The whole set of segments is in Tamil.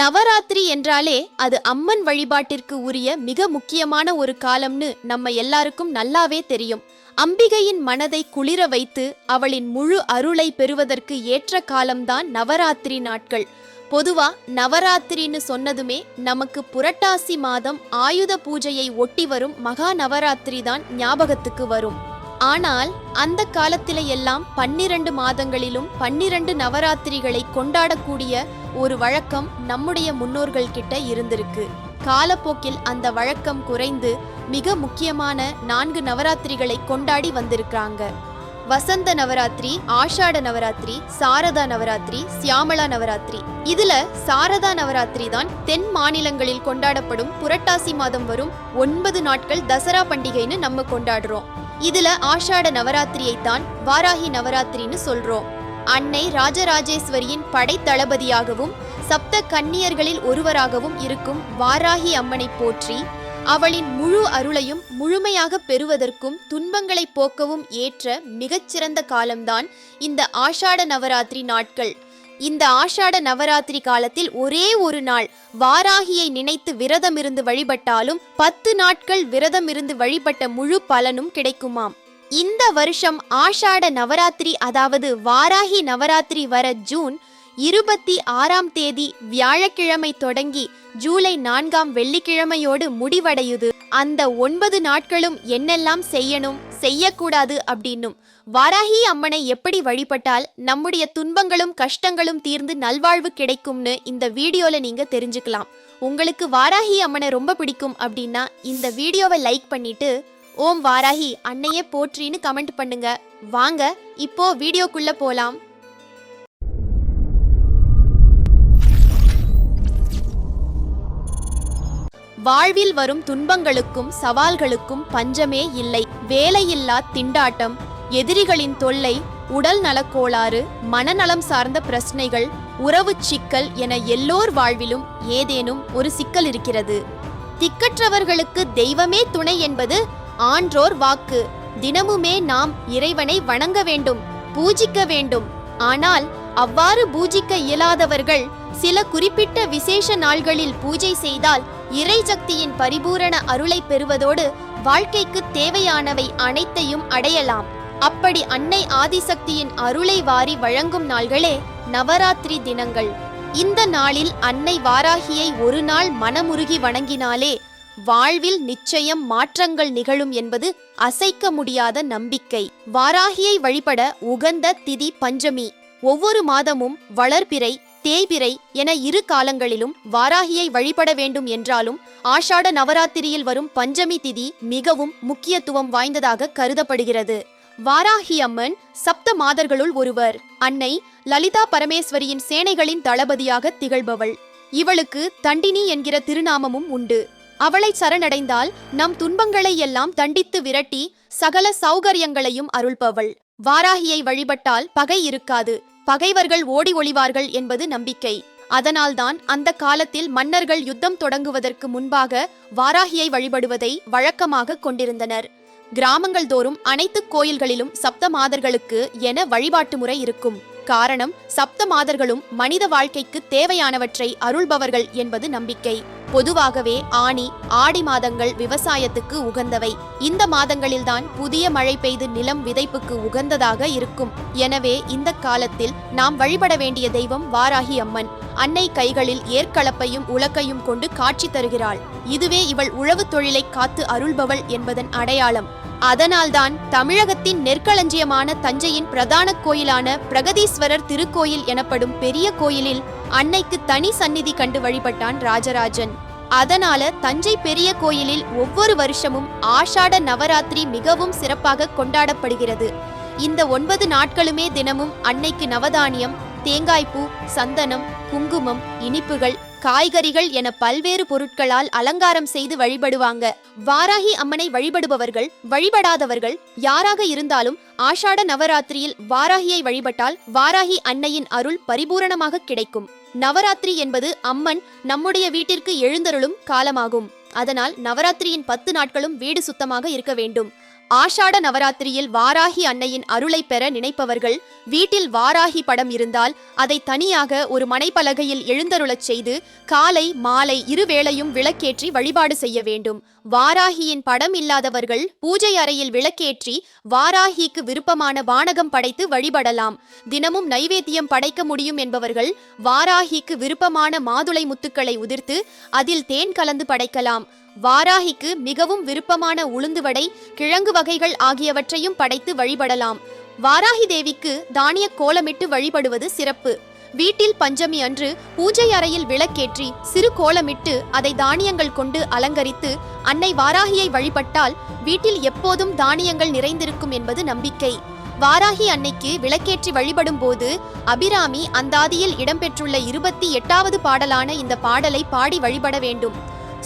நவராத்திரி என்றாலே அது அம்மன் வழிபாட்டிற்கு உரிய மிக முக்கியமான ஒரு காலம்னு நம்ம எல்லாருக்கும் நல்லாவே தெரியும். அம்பிகையின் மனதை குளிர வைத்து அவளின் முழு அருளை பெறுவதற்கு ஏற்ற காலம்தான் நவராத்திரி நாட்கள். பொதுவா நவராத்திரின்னு சொன்னதுமே நமக்கு புரட்டாசி மாதம் ஆயுத பூஜையை ஒட்டி வரும் மகா நவராத்திரி தான் ஞாபகத்துக்கு வரும். ஆனால் அந்த காலத்தில எல்லாம் பன்னிரண்டு மாதங்களிலும் பன்னிரண்டு நவராத்திரிகளை கொண்டாடக்கூடிய ஒரு வழக்கம் நம்முடைய முன்னோர்கள் கிட்ட இருந்திருக்கு. காலப்போக்கில் அந்த வழக்கம் குறைந்து மிக முக்கியமான நான்கு நவராத்திரிகளை கொண்டாடி வந்திருக்கிறாங்க. வசந்த நவராத்திரி ஆஷாட நவராத்திரி சாரதா நவராத்திரி சியாமளா நவராத்திரி. இதுல சாரதா நவராத்திரி தான் தென் மாநிலங்களில் கொண்டாடப்படும் புரட்டாசி மாதம் வரும் ஒன்பது நாட்கள் தசரா பண்டிகைன்னு நம்ம கொண்டாடுறோம். இதுல ஆஷாட நவராத்திரியை தான் வாராகி நவராத்திரின்னு சொல்றோம். அன்னை ராஜராஜேஸ்வரியின் படை தளபதியாகவும் சப்த கன்னியர்களில் ஒருவராகவும் இருக்கும் வாராகி அம்மனை போற்றி அவளின் முழு அருளையும் முழுமையாக பெறுவதற்கும் துன்பங்களை போக்கவும் ஏற்ற மிகச்சிறந்த காலம்தான் இந்த ஆஷாட நவராத்திரி நாட்கள். இந்த ஆஷாட நவராத்திரி காலத்தில் ஒரே ஒரு நாள் வாராகியை நினைத்து விரதம் இருந்து வழிபட்டாலும் பத்து நாட்கள் விரதம் இருந்து வழிபட்ட முழு பலனும் கிடைக்குமாம். இந்த வருஷம் ஆஷாட நவராத்திரி அதாவது வாராகி நவராத்திரி வர ஜூன் இருபத்தி ஆறாம் தேதி வியாழக்கிழமை தொடங்கி ஜூலை நான்காம் வெள்ளிக்கிழமையோடு முடிவடையுது. அந்த ஒன்பது நாட்களும் என்னெல்லாம் செய்யணும் செய்யக்கூடாது அப்படின்னும். வாராகி அம்மனை எப்படி வழிபட்டால் நம்முடைய துன்பங்களும் கஷ்டங்களும் தீர்ந்து நல்வாழ்வு கிடைக்கும்னு இந்த வீடியோல நீங்க தெரிஞ்சுக்கலாம். உங்களுக்கு வாராகி அம்மனை ரொம்ப பிடிக்கும் அப்படின்னா இந்த வீடியோவை லைக் பண்ணிட்டு ஓம் வாராகி அன்னையே போற்றின்னு கமெண்ட் பண்ணுங்க. வாங்க இப்போ வீடியோக்குள்ள போலாம். வாழ்வில் வரும் துன்பங்களுக்கும் சவால்களுக்கும் பஞ்சமே இல்லை. வேலையில்லா திண்டாட்டம் எதிரிகளின் தொல்லை உடல் நலக்கோளாறு மனநலம் சார்ந்த பிரச்சனைகள் உறவுச் சிக்கல் என எல்லோர் வாழ்விலும் ஏதேனும் ஒரு சிக்கல் இருக்கிறது. திக்கற்றவர்களுக்கு தெய்வமே துணை என்பது ஆன்றோர் வாக்கு. தினமுமே நாம் இறைவனை வணங்க வேண்டும் பூஜிக்க வேண்டும். ஆனால் அவ்வாறு பூஜிக்க இயலாதவர்கள் சில குறிப்பிட்ட விசேஷ நாள்களில் பூஜை செய்தால் இறை சக்தியின் பரிபூரண அருளை பெறுவதோடு வாழ்க்கைக்கு தேவையானவை அனைத்தையும் அடையலாம். அப்படி அன்னை ஆதிசக்தியின் அருளை வாரி வழங்கும் நாள்களே நவராத்திரி தினங்கள். இந்த நாளில் அன்னை வாராகியை ஒரு நாள் மனமுருகி வணங்கினாலே வாழ்வில் நிச்சயம் மாற்றங்கள் நிகழும் என்பது அசைக்க முடியாத நம்பிக்கை. வாராகியை வழிபட உகந்த திதி பஞ்சமி. ஒவ்வொரு மாதமும் வளர்பிறை தேய்பிரை என இரு காலங்களிலும் வாராகியை வழிபட வேண்டும் என்றாலும் ஆஷாட நவராத்திரியில் வரும் பஞ்சமி திதி மிகவும் முக்கியத்துவம் வாய்ந்ததாக கருதப்படுகிறது. வாராகி அம்மன் சப்த மாதர்களுள் ஒருவர். அன்னை லலிதா பரமேஸ்வரியின் சேனைகளின் தளபதியாக திகழ்பவள். இவளுக்கு தண்டினி என்கிற திருநாமமும் உண்டு. அவளை சரணடைந்தால் நம் துன்பங்களை எல்லாம் தண்டித்து விரட்டி சகல சௌகரியங்களையும் அருள்பவள். வாராகியை வழிபட்டால் பகை இருக்காது. பகைவர்கள் ஓடி ஒளிவார்கள் என்பது நம்பிக்கை. அதனால்தான் அந்த காலத்தில் மன்னர்கள் யுத்தம் தொடங்குவதற்கு முன்பாக வாராகியை வழிபடுவதை வழக்கமாக கொண்டிருந்தனர். கிராமங்கள் தோறும் அனைத்து கோயில்களிலும் சப்த மாதர்களுக்கு என வழிபாட்டு முறை இருக்கும். காரணம் சப்த மாதர்களும் மனித வாழ்க்கைக்கு தேவையானவற்றை அருள்பவர்கள் என்பது நம்பிக்கை. பொதுவாகவே ஆனி ஆடி மாதங்கள் விவசாயத்துக்கு உகந்தவை. இந்த மாதங்களில்தான் புதிய மழை பெய்து நிலம் விதைப்புக்கு உகந்ததாக இருக்கும். எனவே இந்த காலத்தில் நாம் வழிபட வேண்டிய தெய்வம் வாராகி அம்மன். அன்னை கைகளில் ஏற்களப்பையும் உலக்கையும் கொண்டு காட்சி தருகிறாள். இதுவே இவள் உழவு தொழிலை காத்து அருள்பவள் என்பதன் அடையாளம். அதனால்தான் தமிழகத்தின் நெற்களஞ்சியமான தஞ்சையின் பிரதான கோயிலான பிரகதீஸ்வரர் திருக்கோயில் எனப்படும் பெரிய கோயிலில் அன்னைக்கு தனி சந்நிதி கண்டு வழிபட்டான் ராஜராஜன். அதனால தஞ்சை பெரிய கோயிலில் ஒவ்வொரு வருஷமும் ஆஷாட நவராத்திரி மிகவும் சிறப்பாக கொண்டாடப்படுகிறது. இந்த ஒன்பது நாட்களுமே தினமும் அன்னைக்கு நவதானியம் தேங்காய்ப்பூ சந்தனம் குங்குமம் இனிப்புகள் காய்கறிகள் என பல்வேறு பொருட்களால் அலங்காரம் செய்து வழிபடுவாங்க. வாராகி அம்மனை வழிபடுபவர்கள் வழிபடாதவர்கள் யாராக இருந்தாலும் ஆஷாட நவராத்திரியில் வாராகியை வழிபட்டால் வாராகி அன்னையின் அருள் பரிபூரணமாக கிடைக்கும். நவராத்திரி என்பது அம்மன் நம்முடைய வீட்டிற்கு எழுந்தருளும் காலமாகும். அதனால் நவராத்திரியின் பத்து நாட்களும் வீடு சுத்தமாக இருக்க வேண்டும். ஆஷாட நவராத்திரியில் வாராகி அன்னையின் அருளை பெற நினைப்பவர்கள் வீட்டில் வாராகி படம் இருந்தால் அதை தனியாக ஒரு மனைப்பலகையில் எழுந்தருளச் செய்து காலை மாலை இருவேளையும் விளக்கேற்றி வழிபாடு செய்ய வேண்டும். வாராகியின் படம் இல்லாதவர்கள் பூஜை அறையில் விளக்கேற்றி வாராகிக்கு விருப்பமான வானகம் படைத்து வழிபடலாம். தினமும் நைவேத்தியம் படைக்க முடியும் என்பவர்கள் வாராகிக்கு விருப்பமான மாதுளை முத்துக்களை உதிர்த்து அதில் தேன் கலந்து படைக்கலாம். வாராகிக்கு மிகவும் விருப்பமான உளுந்து வடை கிழங்கு வகைகள் ஆகியவற்றையும் படைத்து வழிபடலாம். வாராகி தேவிக்கு தானிய கோலமிட்டு வழிபடுவது சிறப்பு. வீட்டில் பஞ்சமி அன்று பூஜை அறையில் விளக்கேற்றி சிறு கோலமிட்டு அதை தானியங்கள் கொண்டு அலங்கரித்து அன்னை வாராகியை வழிபட்டால் வீட்டில் எப்போதும் தானியங்கள் நிறைந்திருக்கும் என்பது நம்பிக்கை. வாராகி அன்னைக்கு விளக்கேற்றி வழிபடும் போது அபிராமி அந்தாதியில் இடம்பெற்றுள்ள இருபத்தி எட்டாவது பாடலான இந்த பாடலை பாடி வழிபட வேண்டும்.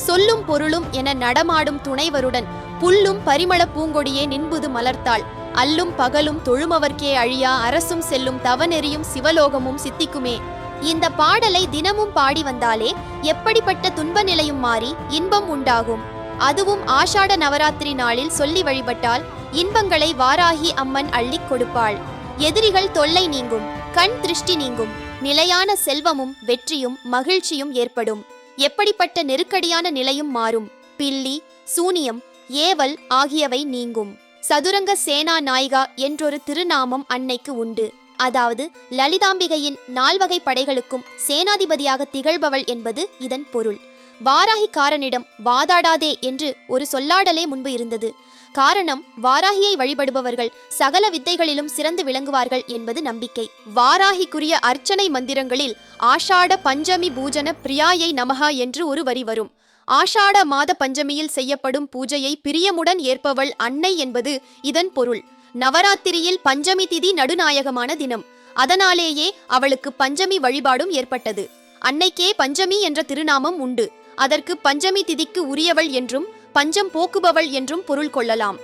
சொல்லும் பொருளும் என நடமாடும் துணைவருடன் புல்லும் பரிமள பூங்கொடியே நின்புது மலர்த்தாள். அல்லும் பகலும் தொழுமவர்க்கே அழியா அரசும் செல்லும் தவநெறியும் சிவலோகமும் சித்திக்குமே. இந்த பாடலை தினமும் பாடி வந்தாலே எப்படிப்பட்ட துன்ப நிலையும் மாறி இன்பம் உண்டாகும். அதுவும் ஆஷாட நவராத்திரி நாளில் சொல்லி வழிபட்டால் இன்பங்களை வாராகி அம்மன் அள்ளிக் கொடுப்பாள். எதிரிகள் தொல்லை நீங்கும் கண் திருஷ்டி நீங்கும் நிலையான செல்வமும் வெற்றியும் மகிழ்ச்சியும் ஏற்படும். எப்படிப்பட்ட நெருக்கடியான நிலையும் மாறும் பில்லி சூனியம் ஏவல் ஆகியவை நீங்கும். சதுரங்க சேனா நாயகா என்றொரு திருநாமம் அன்னைக்கு உண்டு. அதாவது லலிதாம்பிகையின் நால்வகை படைகளுக்கும் சேனாதிபதியாக திகழ்பவள் என்பது இதன் பொருள். வாராகிக்காரனிடம் வாதாடாதே என்று ஒரு சொல்லாடலே முன்பு இருந்தது. காரணம் வாராகியை வழிபடுபவர்கள் சகல வித்தைகளிலும் சிறந்து விளங்குவார்கள் என்பது நம்பிக்கை. வாராகிக்குரிய அர்ச்சனை மந்திரங்களில் ஆஷாட பஞ்சமி பூஜன பிரியாயை நமகா என்று ஒரு வரி வரும். ஆஷாட மாத பஞ்சமியில் செய்யப்படும் பூஜையை பிரியமுடன் ஏற்பவள் அன்னை என்பது இதன் பொருள். நவராத்திரியில் பஞ்சமி திதி நடுநாயகமான தினம். அதனாலேயே அவளுக்கு பஞ்சமி வழிபாடும் ஏற்பட்டது. அன்னைக்கே பஞ்சமி என்ற திருநாமம் உண்டு. அதற்கு பஞ்சமி திதிக்கு உரியவள் என்றும் பஞ்சம் போக்குபவள் என்றும் பொருள் கொள்ளலாம்.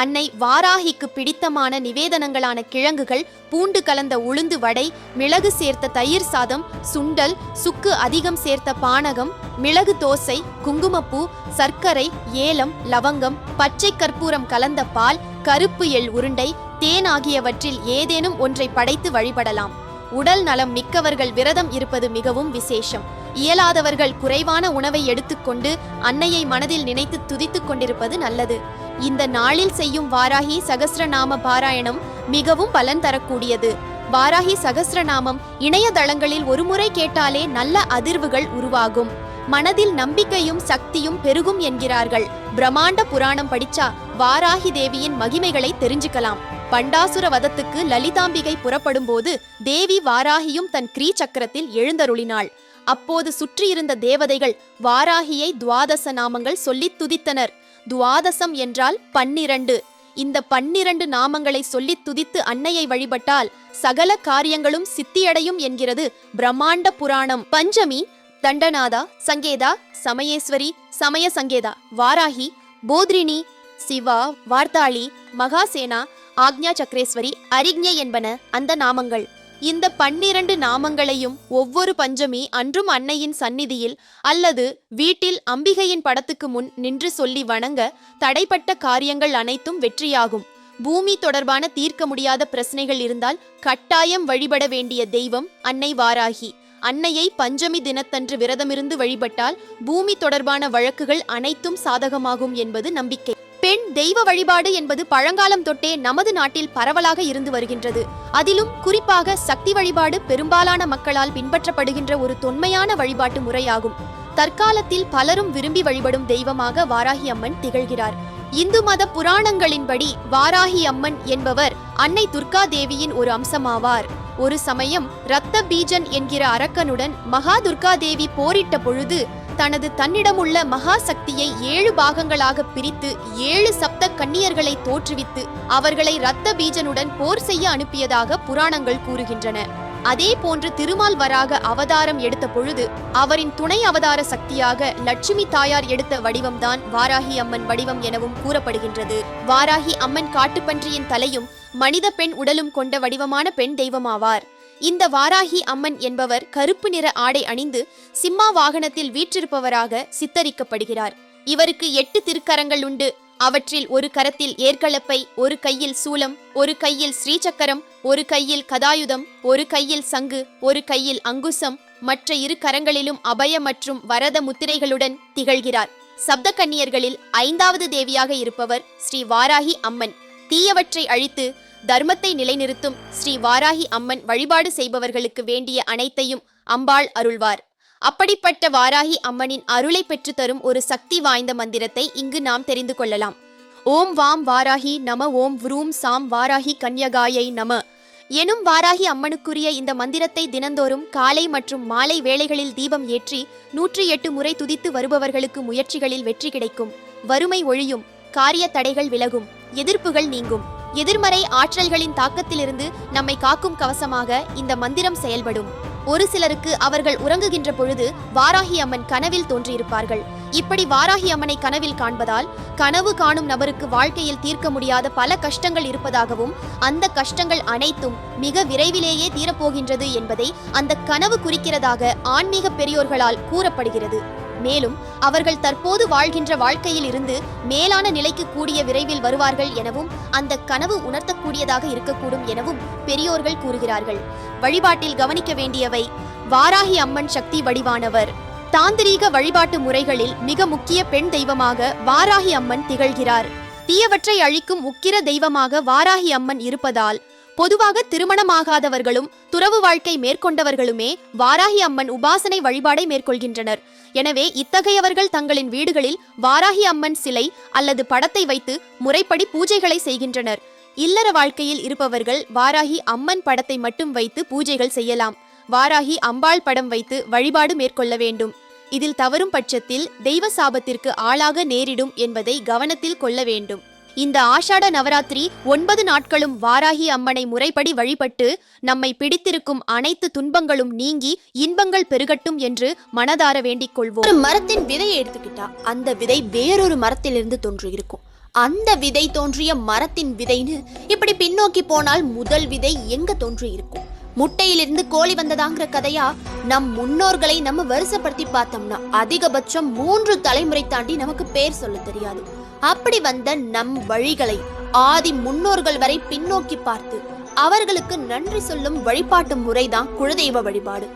அன்னை வாராகிக்கு பிடித்தமான நிவேதனங்களான கிழங்குகள் பூண்டு கலந்த உளுந்து வடை மிளகு சேர்த்த தயிர் சாதம் சுண்டல் சுக்கு அதிகம் சேர்த்த பானகம் மிளகு தோசை குங்குமப்பூ சர்க்கரை ஏலம் லவங்கம் பச்சை கற்பூரம் கலந்த பால் கருப்பு எள் உருண்டை தேன் ஆகியவற்றில் ஏதேனும் ஒன்றை படைத்து வழிபடலாம். உடல் நலம் மிக்கவர்கள் விரதம் இருப்பது மிகவும் விசேஷம். இயலாதவர்கள் குறைவான உணவை எடுத்துக்கொண்டு அன்னையை மனதில் நினைத்து துதித்துக் கொண்டிருப்பது நல்லது. இந்த நாளில் செய்யும் வாராகி சகஸ்ரநாம பாராயணம் மிகவும் பலன் தரக்கூடியது. வாராகி சகசிரநாமம் இணையதளங்களில் ஒருமுறை கேட்டாலே நல்ல அதிர்வுகள் உருவாகும். மனதில் நம்பிக்கையும் சக்தியும் பெருகும் என்கிறார்கள். பிரம்மாண்ட புராணம் படிச்சா வாராகி தேவியின் மகிமைகளை தெரிஞ்சுக்கலாம். பண்டாசுர வதத்துக்கு லலிதாம்பிகை புறப்படும்போது தேவி வாராகியும் தன் கிரீ சக்கரத்தில் எழுந்தருளினாள். அப்போது சுற்றியிருந்த தேவதைகள் வாராகியை துவாதச நாமங்கள் சொல்லித் துதித்தனர். துவாதசம் என்றால் பன்னிரண்டு. இந்த பன்னிரண்டு நாமங்களை சொல்லித் துதித்து அன்னையை வழிபட்டால் சகல காரியங்களும் சித்தியடையும் என்கிறது பிரம்மாண்ட புராணம். பஞ்சமி தண்டநாதா சங்கேதா சமயேஸ்வரி சமய சங்கேதா வாராகி போத்ரினி சிவா வார்த்தாளி மகாசேனா ஆக்ஞா சக்கரேஸ்வரி அரிக்ஞை என்பன அந்த நாமங்கள். இந்த பன்னிரண்டு நாமங்களையும் ஒவ்வொரு பஞ்சமி அன்றும் அன்னையின் சந்நிதியில் அல்லது வீட்டில் அம்பிகையின் படத்துக்கு முன் நின்று சொல்லி வணங்க தடைப்பட்ட காரியங்கள் அனைத்தும் வெற்றியாகும். பூமி தொடர்பான தீர்க்க முடியாத பிரச்சனைகள் இருந்தால் கட்டாயம் வழிபட வேண்டிய தெய்வம் அன்னை வாராகி. அன்னையை பஞ்சமி தினத்தன்று விரதமிருந்து வழிபட்டால் பூமி தொடர்பான வழக்குகள் அனைத்தும் சாதகமாகும் என்பது நம்பிக்கை. பெண் தெய்வ வழிபாடு என்பது பழங்காலம் தொட்டே நமது நாட்டில் பரவலாக இருந்து வருகின்றது. அதிலும் குறிப்பாக சக்தி வழிபாடு பெரும்பாலான மக்களால் பின்பற்றப்படுகின்ற ஒரு தொன்மையான வழிபாட்டு முறையாகும். தற்காலத்தில் பலரும் விரும்பி வழிபடும் தெய்வமாக வாராகி அம்மன் திகழ்கிறார். இந்து மத புராணங்களின்படி வாராகி அம்மன் என்பவர் அன்னை துர்கா தேவியின் ஒரு அம்சமாவார். ஒரு சமயம் ரத்த பீஜன் என்கிற அரக்கனுடன் மகா துர்கா தேவி போரிட்ட பொழுது தனது தன்னிடமுள்ள மகா சக்தியை ஏழு பாகங்களாக பிரித்து ஏழு சப்த கன்னியர்களை தோற்றுவித்து அவர்களை இரத்த பீஜனுடன் போர் செய்ய அனுப்பியதாக புராணங்கள் கூறுகின்றன. அதே போன்று திருமால் வராக அவதாரம் எடுத்த பொழுது அவரின் துணை அவதார சக்தியாக லட்சுமி தாயார் எடுத்த வடிவம்தான் வாராகி அம்மன் வடிவம் எனவும் கூறப்படுகின்றது. வாராகி அம்மன் காட்டுப்பன்றியின் தலையும் மனித பெண் உடலும் கொண்ட வடிவமான பெண் தெய்வமாவார். இந்த வாராகி அம்மன் என்பவர் கருப்பு நிற ஆடை அணிந்து சிம்மா வாகனத்தில் வீற்றிருப்பவராக சித்தரிக்கப்படுகிறார். இவருக்கு எட்டு திருக்கரங்கள் உண்டு. அவற்றில் ஒரு கரத்தில் ஏற்களப்பை ஒரு கையில் சூலம் ஒரு கையில் ஸ்ரீசக்கரம் ஒரு கையில் கதாயுதம் ஒரு கையில் சங்கு ஒரு கையில் அங்குசம் மற்ற இரு கரங்களிலும் அபய மற்றும் வரத முத்திரைகளுடன் திகழ்கிறார். சப்த கன்னியர்களில் ஐந்தாவது தேவியாக இருப்பவர் ஸ்ரீ வாராகி அம்மன். தீயவற்றை அழித்து தர்மத்தை நிலைநிறுத்தும் ஸ்ரீ வாராகி அம்மன் வழிபாடு செய்பவர்களுக்கு வேண்டிய அனைத்தையும் அம்பாள் அருள்வார். அப்படிப்பட்ட வாராகி அம்மனின் அருளை பெற்றுத் தரும் ஒரு சக்தி வாய்ந்த மந்திரத்தை இங்கு நாம் தெரிந்து கொள்ளலாம். ஓம் வாம் வாராகி நம ஓம் vrூம் சாம் வாராகி கன்யகாயை நம. எனும் வாராகி அம்மனுக்குரிய இந்த மந்திரத்தை தினந்தோறும் காலை மற்றும் மாலை வேளைகளில் தீபம் ஏற்றி நூற்றி எட்டு முறை துதித்து வருபவர்களுக்கு முயற்சிகளில் வெற்றி கிடைக்கும். வறுமை ஒழியும் காரிய தடைகள் விலகும் எதிர்ப்புகள் நீங்கும். எதிர்மறை ஆற்றல்களின் தாக்கத்திலிருந்து நம்மை காக்கும் கவசமாக இந்த மந்திரம் செயல்படும். ஒரு சிலருக்கு அவர்கள் உறங்குகின்ற பொழுது வாராகி அம்மன் கனவில் தோன்றியிருப்பார்கள். இப்படி வாராகி அம்மனை கனவில் காண்பதால் கனவு காணும் நபருக்கு வாழ்க்கையில் தீர்க்க முடியாத பல கஷ்டங்கள் இருப்பதாகவும் அந்த கஷ்டங்கள் அனைத்தும் மிக விரைவிலேயே தீரப்போகின்றது என்பதை அந்த கனவு குறிக்கிறதாக ஆன்மீக பெரியோர்களால் கூறப்படுகிறது. மேலும் அவர்கள் தற்போது வாழ்கின்ற வாழ்க்கையில் இருந்து மேலான நிலைக்கு கூடிய விரைவில் வருவார்கள் எனவும் அந்த கனவு உணர்த்தக்கூடியதாக இருக்கக்கூடும் எனவும் பெரியோர்கள் கூறுகிறார்கள். வழிபாட்டில் கவனிக்க வேண்டியவை வாராகி அம்மன் சக்தி வடிவானவர். தாந்திரீக வழிபாட்டு முறைகளில் மிக முக்கிய பெண் தெய்வமாக வாராகி அம்மன் திகழ்கிறார். தீயவற்றை அழிக்கும் உக்கிர தெய்வமாக வாராகி அம்மன் இருப்பதால் பொதுவாக திருமணமாகாதவர்களும் துறவு வாழ்க்கை மேற்கொண்டவர்களுமே வாராகி அம்மன் உபாசனை வழிபாடை மேற்கொள்கின்றனர். எனவே இத்தகையவர்கள் தங்களின் வீடுகளில் வாராகி அம்மன் சிலை அல்லது படத்தை வைத்து முறைப்படி பூஜைகளை செய்கின்றனர். இல்லற வாழ்க்கையில் இருப்பவர்கள் வாராகி அம்மன் படத்தை மட்டும் வைத்து பூஜைகள் செய்யலாம். வாராகி அம்பாள் படம் வைத்து வழிபாடு மேற்கொள்ள வேண்டும். இதில் தவறும் பட்சத்தில் தெய்வ சாபத்திற்கு ஆளாக நேரிடும் என்பதை கவனத்தில் கொள்ள வேண்டும். இந்த ஆஷாட நவராத்திரி ஒன்பது நாட்களும் வாராகி அம்மனை முறைப்படி வழிபட்டு நம்மை பிடித்திருக்கும் அனைத்து துன்பங்களும் நீங்கி இன்பங்கள் பெருகட்டும் என்று மனதார வேண்டிக் கொள்வோம். ஒரு மரத்தின் விதையை எடுத்துக்கிட்டா அந்த விதை வேறொரு மரத்திலிருந்து தோன்றியிருக்கும் அந்த விதை தோன்றிய மரத்தின் விதைன்னு இப்படி பின்னோக்கி போனால் முதல் விதை எங்க தோன்றி இருக்கும்? முட்டையிலிருந்து கோழி வந்ததாங்கிற கதையா? நம் முன்னோர்களை நம்ம வருஷப்படுத்தி பார்த்தோம்னா அதிகபட்சம் மூன்று தலைமுறை தாண்டி நமக்கு பேர் சொல்ல தெரியாது. அப்படி வந்த நம் வழிகளை ஆதி முன்னோர்கள் வரை பின்னோக்கி பார்த்து அவர்களுக்கு நன்றி சொல்லும் வழிபாட்டு முறைதான் குலதெய்வ வழிபாடு.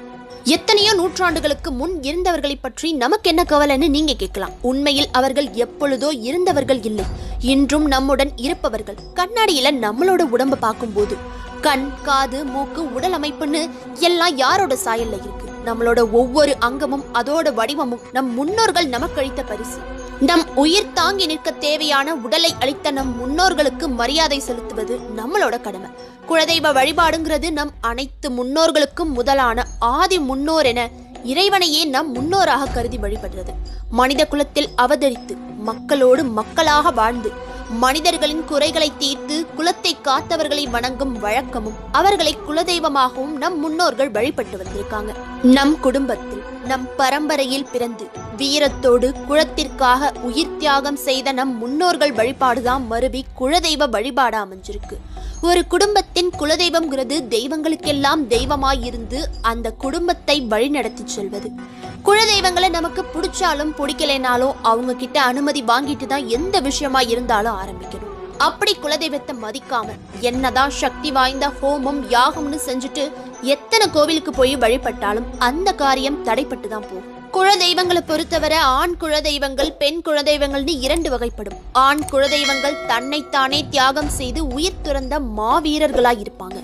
எத்தனையோ நூற்றாண்டுகளுக்கு முன் இருந்தவர்களை பற்றி நமக்கு என்ன கவலைன்னு நீங்க கேட்கலாம். உண்மையில் அவர்கள் எப்பொழுதோ இருந்தவர்கள் இல்லை. இன்றும் நம்முடன் இருப்பவர்கள். கண்ணாடியில நம்மளோட உடம்ப பார்க்கும்போது கண் காது மூக்கு உடல் அமைப்புன்னு எல்லாம் யாரோட சாயல்ல இருக்கு? நம்மளோட ஒவ்வொரு அங்கமும் அதோட வடிவமும் நம் முன்னோர்கள் நமக்கு அளித்த பரிசு. நம் உயிர் தாங்கி நிற்க தேவையான உடலை அளித்த நம் முன்னோர்களுக்கு மரியாதை செலுத்துவது நம்மளோட கடமை. குலதெய்வ வழிபாடுங்கிறது நம் அனைத்து முன்னோர்களுக்கும் முதலான ஆதி முன்னோர் என இறைவனையே நம் முன்னோராக கருதி வழிபடுறது. மனித குலத்தில் அவதரித்து மக்களோடு மக்களாக வாழ்ந்து மனிதர்களின் குறைகளை தீர்த்து குலத்தை காத்தவர்களை வணங்கும் வழக்கமும் அவர்களை குலதெய்வமாகவும் நம் முன்னோர்கள் வழிபட்டு வந்திருக்காங்க. நம் குடும்பத்தில் நம் பரம்பரையில் பிறந்து வீரத்தோடு குலத்திற்காக உயிர் தியாகம் செய்த நம் முன்னோர்கள் வழிபாடுதான் மருவி குலதெய்வ வழிபாடு அமைஞ்சிருக்கு. ஒரு குடும்பத்தின் குலதெய்வம்ங்கிறது தெய்வங்களுக்கெல்லாம் தெய்வமாயிருந்து அந்த குடும்பத்தை வழிநடத்தி செல்வது. குலதெய்வங்களை நமக்கு பிடிச்சாலும் பிடிக்கலைனாலும் அவங்க கிட்ட அனுமதி வாங்கிட்டு தான் எந்த விஷயமா இருந்தாலும் ஆரம்பிக்கணும். அப்படி குலதெய்வத்தை மதிக்காம என்னதான் சக்தி வாய்ந்த ஹோமம் யாகம்னு செஞ்சுட்டு எத்தனை கோவிலுக்கு போய் வழிபட்டாலும் அந்த காரியம் தடைப்பட்டு தான் போகும். குலதெய்வங்களை பொறுத்தவரை ஆண் குலதெய்வங்கள் பெண் குலதெய்வங்கள்னு இரண்டு வகைப்படும். ஆண் குலதெய்வங்கள் தன்னைத்தானே தியாகம் செய்து உயிர் துறந்த மாவீரர்களாய் இருப்பாங்க.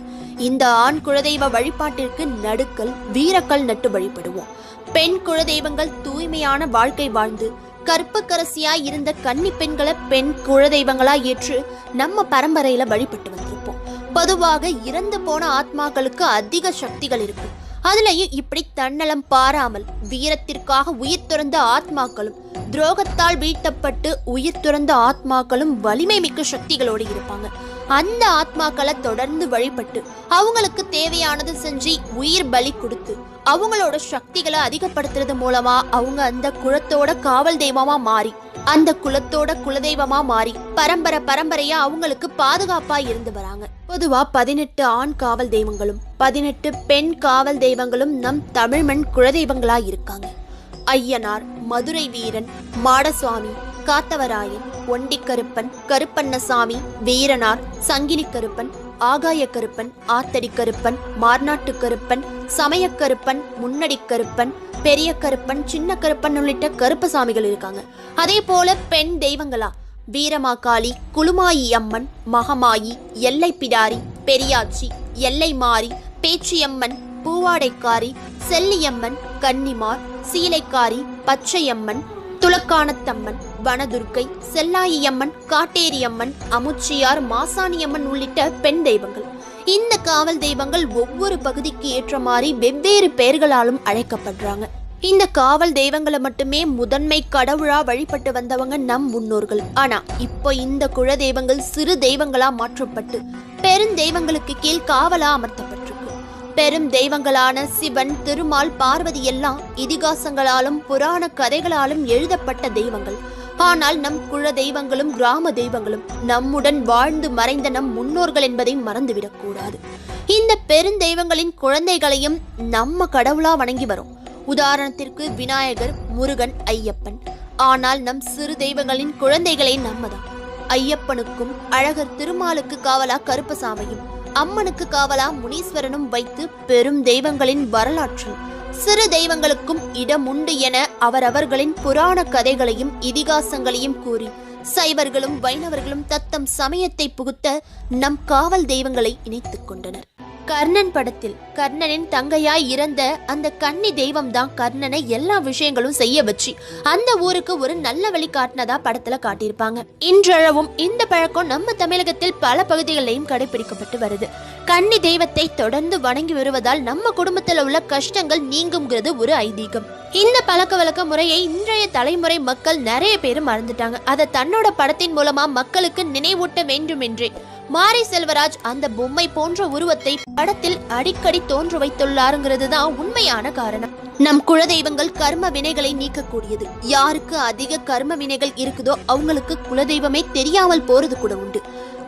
இந்த ஆண் குலதெய்வ வழிபாட்டிற்கு நடுக்கல் வீரக்கல் நட்டு வழிபடுவோம். பெண் குலதெய்வங்கள் தூய்மையான வாழ்க்கை வாழ்ந்து கற்பக்கரசியா இருந்த கன்னி பெண்களை பெண் குலதெய்வங்களா ஏற்று நம்ம பரம்பரையில வழிபட்டு வந்திருப்போம். பொதுவாக இறந்து போன ஆத்மாக்களுக்கு அதிக சக்திகள் இருக்கும் அதுலயும் இப்படி தன்னலம் பாராமல் வீரத்திற்காக உயிர் துறந்த ஆத்மாக்களும் துரோகத்தால் வீழ்த்தப்பட்டு உயிர் துறந்த ஆத்மாக்களும் வலிமை மிக்க சக்திகளோடு இருப்பாங்க. அந்த ஆத்மாக்களை தொடர்ந்து வழிபட்டு அவங்களுக்கு தேவையானது செஞ்சு உயிர் பலி கொடுத்து அவங்களோட சக்திகளை அதிகப்படுத்துறது மூலமா அவங்க அந்த குலத்தோட காவல் தெய்வமா மாறி அந்த குலத்தோட குலதெய்வமா மாறி பரம்பரை பரம்பரையா அவங்களுக்கு பாதுகாப்பா இருந்து வராங்க. பொதுவா பதினெட்டு ஆண் காவல் தெய்வங்களும் பதினெட்டு பெண் காவல் தெய்வங்களும் நம் தமிழ் மண் குலதெய்வங்களா இருக்காங்க. ஐயனார் மதுரை வீரன் மாடசுவாமி காத்தவராயன் ஒண்டிக்கருப்பன் கருப்பண்ணசாமி வீரனார் சங்கினி கருப்பன் ஆகாய கருப்பன் ஆத்தடி கருப்பன் மார்நாட்டு கருப்பன் சமயக்கருப்பன் முன்னடி கருப்பன் பெரிய கருப்பன் சின்ன கருப்பன் உள்ளிட்ட கருப்பசாமிகள் இருக்காங்க. அதே போல பெண் தெய்வங்களா? வீரமாகாளி குளுமாயி அம்மன் மகமாயி எல்லை பிடாரி பெரியாச்சி எல்லை மாறி பேச்சியம்மன் பூவாடைக்காரி செல்லியம்மன் கன்னிமார் சீலைக்காரி பச்சையம்மன் துலக்கானத்தம்மன் வனதுர்க்கை செல்லாயியம்மன் காட்டேரியம்மன் அமுச்சியார் மாசாணியம்மன் உள்ளிட்ட பெண் தெய்வங்கள். இந்த காவல் தெய்வங்கள் ஒவ்வொரு பகுதிக்கு ஏற்ற மாதிரி வெவ்வேறு பெயர்களாலும் அழைக்கப்படுறாங்க. இந்த காவல் தெய்வங்களை மட்டுமே முதன்மை கடவுளா வழிபட்டு வந்தவங்க நம் முன்னோர்கள். ஆனா இப்போ இந்த குல தெய்வங்கள் சிறு தெய்வங்களா மாற்றப்பட்டு பெருந்தெய்வங்களுக்கு கீழ் காவலா அமர்த்தப்படும் பெரும் தெய்வங்களான சிவன் திருமால் பார்வதி எல்லாம் இதிகாசங்களாலும் புராண கதைகளாலும் எழுதப்பட்ட தெய்வங்கள். ஆனால் நம் குல தெய்வங்களும் கிராம தெய்வங்களும் நம்முடன் வாழ்ந்து மறைந்த நம் முன்னோர்கள் என்பதை மறந்துவிடக் கூடாது. இந்த பெருந்தெய்வங்களின் குழந்தைகளையும் நம்ம கடவுளா வணங்கி வரும். உதாரணத்திற்கு விநாயகர் முருகன் ஐயப்பன். ஆனால் நம் சிறு தெய்வங்களின் குழந்தைகளே நம்மதான். ஐயப்பனுக்கும் அழகர் திருமாலுக்கு காவலா கருப்பசாமியும் அம்மனுக்கு காவலா முனீஸ்வரனும் வைத்து பெரும் தெய்வங்களின் வரலாற்று சிறு தெய்வங்களுக்கும் இடம் உண்டு என அவரவர்களின் புராண கதைகளையும் இதிகாசங்களையும் கூறி சைவர்களும் வைணவர்களும் தத்தம் சமயத்தை புகுத்த நம் காவல் தெய்வங்களை இணைத்துக் கொண்டனர். கர்ணன் படத்தில் கர்ணனின் தங்கையாய் இறந்த அந்த கன்னி தெய்வம் தான் கர்ணனை எல்லா விஷயங்களும் செய்ய வச்சு அந்த ஊருக்கு ஒரு நல்ல வழி காட்டினதா படத்துல காட்டியிருப்பாங்க. இன்றளவும் இந்த பழக்கம் நம்ம தமிழகத்தில் பல பகுதிகளிலையும் கடைபிடிக்கப்பட்டு வருது. கன்னி தெய்வத்தை தொடர்ந்து வணங்கி வருவதால் நம்ம குடும்பத்தில் உள்ள கஷ்டங்கள் நீங்குங்கிறது ஒரு ஐதீகம். இந்த பழக்க வழக்க முறையை இன்றைய தலைமுறை மக்கள் நிறைய பேர் மறந்துட்டாங்க. அதை தன்னோட படத்தின் மூலமா மக்களுக்கு நினைவூட்ட வேண்டும் என்றே மாரி செல்வராஜ் அந்த பொம்மை போன்ற உருவத்தை படத்தில் அடிக்கடி தோன்ற வைத்துள்ளாருங்கிறது தான் உண்மையான காரணம். நம் குலதெய்வங்கள் கர்ம வினைகளை நீக்கக்கூடியது. யாருக்கு அதிக கர்ம வினைகள் இருக்குதோ அவங்களுக்கு குலதெய்வமே தெரியாமல் போறது கூட உண்டு.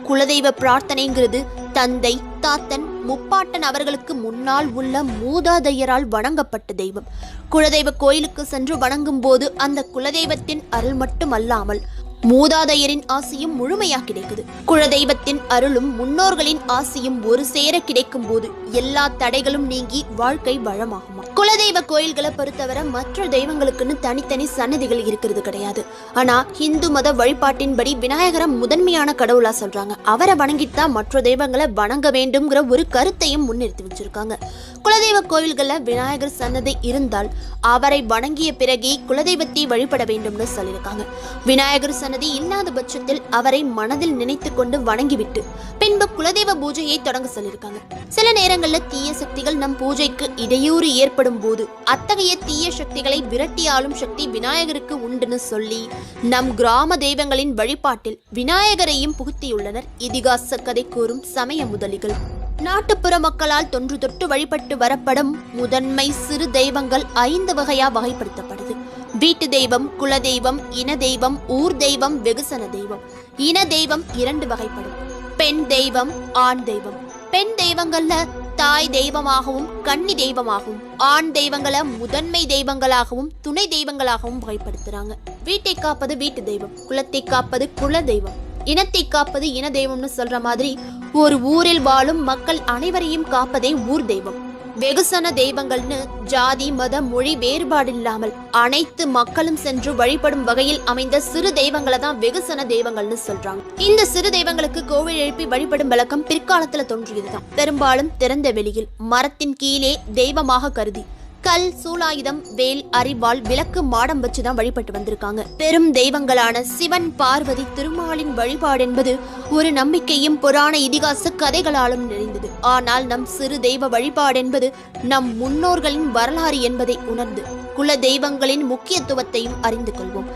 குலதெய்வ பிரார்த்தனைங்கிறது தந்தை தாத்தன் முப்பாட்டன் அவர்களுக்கு முன்னால் உள்ள மூதாதையரால் வணங்கப்பட்ட தெய்வம். குலதெய்வ கோயிலுக்கு சென்று வணங்கும் போது அந்த குலதெய்வத்தின் அருள் மட்டும் அல்லாமல் மூதாதையரின் ஆசையும் முழுமையா கிடைக்குது. குலதெய்வத்தின் அருளும் முன்னோர்களின் ஆசையும் ஒரு சேர கிடைக்கும் போது எல்லா தடைகளும் நீங்கி வாழ்க்கை வளமாகுமா? குலதெய்வ கோயில்களை பொறுத்தவரை மற்ற தெய்வங்களுக்குன்னு தனித்தனி சன்னதிகள் இருக்கிறது கிடையாது. ஆனா இந்து மத வழிபாட்டின்படி விநாயகரை முதன்மையான கடவுளா சொல்றாங்க. அவரை வணங்கிட்டு தான் மற்ற தெய்வங்களை வணங்க வேண்டும்ங்கிற ஒரு கருத்தையும் முன்னிறுத்தி வச்சிருக்காங்க. குலதெய்வ கோயில்களில் விநாயகர் சன்னதி இருந்தால் அவரை வணங்கிய பிறகே குலதெய்வத்தை வழிபட வேண்டும்னு சொல்லியிருக்காங்க. விநாயகர் சன்னதி இல்லாத பட்சத்தில் அவரை மனதில் நினைத்து கொண்டு வணங்கிவிட்டு பின்பு குலதெய்வ பூஜையை தொடங்க சொல்லியிருக்காங்க. சில நேரங்கள்ல தீய சக்திகள் நம் பூஜைக்கு இடையூறு ஏற்படும் போது அத்தகைய தீய சக்திகளை விரட்டி ஆளும் சக்தி விநாயகருக்கு உண்டுன்னு சொல்லி நம் கிராம தெய்வங்களின் வழிபாட்டில் விநாயகரையும் புகுத்தியுள்ளனர். இதிகாச கதை கூறும் சமய முதலிகள். நாட்டுப்புற மக்களால் தொன்று தொட்டு வழிபட்டு வரப்படும் முதன்மை சிறு தெய்வங்கள் ஐந்து வகையா வகைப்படுத்தப்படுது. வீட்டு தெய்வம் குல தெய்வம் இன தெய்வம் ஊர் தெய்வம் வெகுசன தெய்வம். இன தெய்வம் இரண்டு வகைப்படும். பெண் தெய்வம் ஆண் தெய்வம். பெண் தெய்வங்கள்ல தாய் தெய்வமாகவும் கன்னி தெய்வமாகவும் ஆண் தெய்வங்களை முதன்மை தெய்வங்களாகவும் துணை தெய்வங்களாகவும் வகைப்படுத்துறாங்க. வீட்டை காப்பது வீட்டு தெய்வம் குலத்தை காப்பது குல தெய்வம். இனத்தை காப்பது இன தெய்வம்னு சொல்ற மாதிரி ஒரு ஊரில் வாழும் மக்கள் அனைவரையும் காப்பதே ஊர் தெய்வம். வெகுசன தெய்வங்கள்னு ஜாதி மத மொழி வேறுபாடு இல்லாமல் அனைத்து மக்களும் சென்று வழிபடும் வகையில் அமைந்த சிறு தெய்வங்களை தான் வெகுசன தெய்வங்கள்னு சொல்றாங்க. இந்த சிறு தெய்வங்களுக்கு கோவில் எழுப்பி வழிபடும் வழக்கம் பிற்காலத்துல தோன்றியதுதான். பெரும்பாலும் திறந்த வெளியில் மரத்தின் கீழே தெய்வமாக கருதி கல் சூலாயுதம் வேல் அரிவாள் விளக்கு மாடம் வச்சுதான் வழிபட்டு வந்திருக்காங்க. பெரும் தெய்வங்களான சிவன் பார்வதி திருமாலின் வழிபாடு என்பது ஒரு நம்பிக்கையும் புராண இதிகாச கதைகளாலும் நிறைந்தது. ஆனால் நம் சிறு தெய்வ வழிபாடு என்பது நம் முன்னோர்களின் வரலாறு என்பதை உணர்ந்து குல தெய்வங்களின் முக்கியத்துவத்தையும் அறிந்து கொள்வோம்.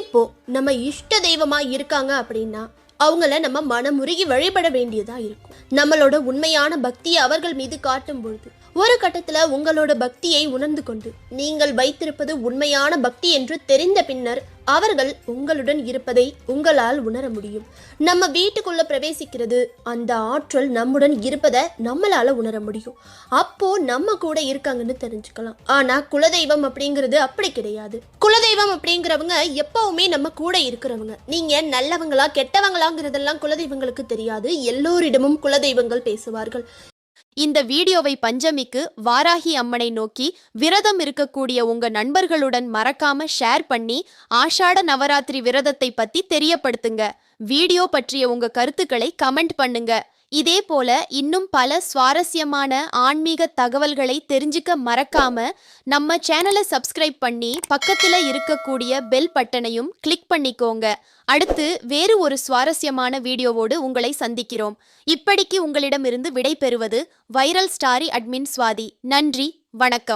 இப்போ நம்ம இஷ்ட தெய்வமா இருக்காங்க அப்படின்னா அவங்கள நம்ம மனமுருகி வழிபட வேண்டியதா இருக்கும். நம்மளோட உண்மையான பக்தியை அவர்கள் மீது காட்டும் பொழுது ஒரு கட்டத்தில் உங்களோட பக்தியை உணர்ந்து கொண்டு நீங்கள் வைத்திருப்பது உண்மையான பக்தி என்று தெரிந்த பின்னர் அவர்கள் உங்களுடன் இருப்பதை உங்களால் உணர முடியும். நம்ம வீட்டுக்குள்ள பிரவேசிக்கிறது அந்த ஆற்றல் நம்முடன் இருப்பதை நம்மளால உணர முடியும். அப்போ நம்ம கூட இருக்காங்கன்னு தெரிஞ்சுக்கலாம். ஆனா குலதெய்வம் அப்படிங்கிறது அப்படி கிடையாது. குலதெய்வம் அப்படிங்கிறவங்க எப்பவுமே நம்ம கூட இருக்கிறவங்க. நீங்க நல்லவங்களா கெட்டவங்களாங்கிறதெல்லாம் குலதெய்வங்களுக்கு தெரியாது. எல்லோரிடமும் குலதெய்வங்கள் பேசுவார்கள். இந்த வீடியோவை பஞ்சமிக்கு வாராகி அம்மனை நோக்கி விரதம் இருக்கக்கூடிய உங்க நண்பர்களுடன் மறக்காம ஷேர் பண்ணி ஆஷாட நவராத்திரி விரதத்தை பத்தி தெரியப்படுத்துங்க. வீடியோ பற்றிய உங்க கருத்துக்களை கமெண்ட் பண்ணுங்க. இதே போல இன்னும் பல சுவாரஸ்யமான ஆன்மீக தகவல்களை தெரிஞ்சுக்க மறக்காம நம்ம சேனலை சப்ஸ்கிரைப் பண்ணி பக்கத்துல இருக்கக்கூடிய பெல் பட்டனையும் கிளிக் பண்ணிக்கோங்க. அடுத்து வேறு ஒரு சுவாரஸ்யமான வீடியோவோடு உங்களை சந்திக்கிறோம். இப்படிக்கு உங்களிடமிருந்து விடை பெறுவது வைரல் ஸ்டாரி அட்மின் சுவாதி. நன்றி வணக்கம்.